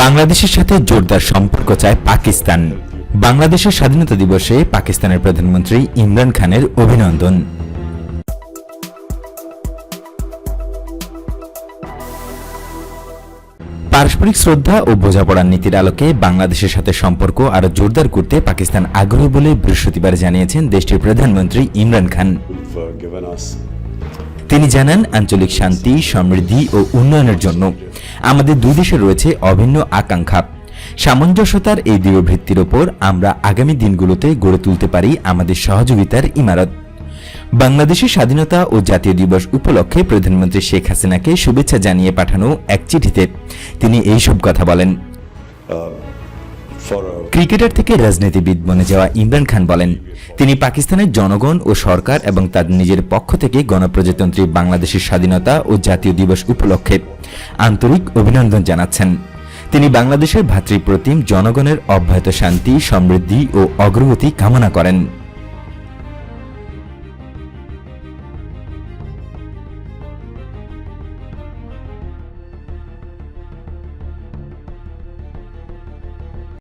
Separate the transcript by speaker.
Speaker 1: বাংলাদেশের সাথে জোরদার সম্পর্ক চায় পাকিস্তান। বাংলাদেশের স্বাধীনতা দিবসে পাকিস্তানের প্রধানমন্ত্রী ইমরান খানের অভিনন্দন। পারস্পরিক শ্রদ্ধা ও বোঝাপড়ার নীতির আলোকে বাংলাদেশের সাথে সম্পর্ক আরও জোরদার করতে পাকিস্তান আগ্রহী বলে বৃহস্পতিবার জানিয়েছেন দেশটির প্রধানমন্ত্রী ইমরান খান। তিনি জানান, আঞ্চলিক শান্তি, সমৃদ্ধি ও উন্নয়নের জন্য আমাদের দুই দেশে রয়েছে অভিন্ন আকাঙ্ক্ষা। সামঞ্জস্যতার এই দৃঢ় ভিত্তির ওপর আমরা আগামী দিনগুলোতে গড়ে তুলতে পারি আমাদের সহযোগিতার ইমারত। বাংলাদেশের স্বাধীনতা ও জাতীয় দিবস উপলক্ষে প্রধানমন্ত্রী শেখ হাসিনাকে শুভেচ্ছা জানিয়ে পাঠানো এক চিঠিতে তিনি এইসব কথা বলেন। ক্রিকেটার থেকে রাজনীতিবিদ বনে যাওয়া ইমরান খান বলেন, তিনি পাকিস্তানের জনগণ ও সরকার এবং তার নিজের পক্ষ থেকে গণপ্রজাতন্ত্রী বাংলাদেশের স্বাধীনতা ও জাতীয় দিবস উপলক্ষে আন্তরিক অভিনন্দন জানাচ্ছেন। তিনি বাংলাদেশের ভাতৃপ্রতিম জনগণের অব্যাহত শান্তি, সমৃদ্ধি ও অগ্রগতি কামনা করেন।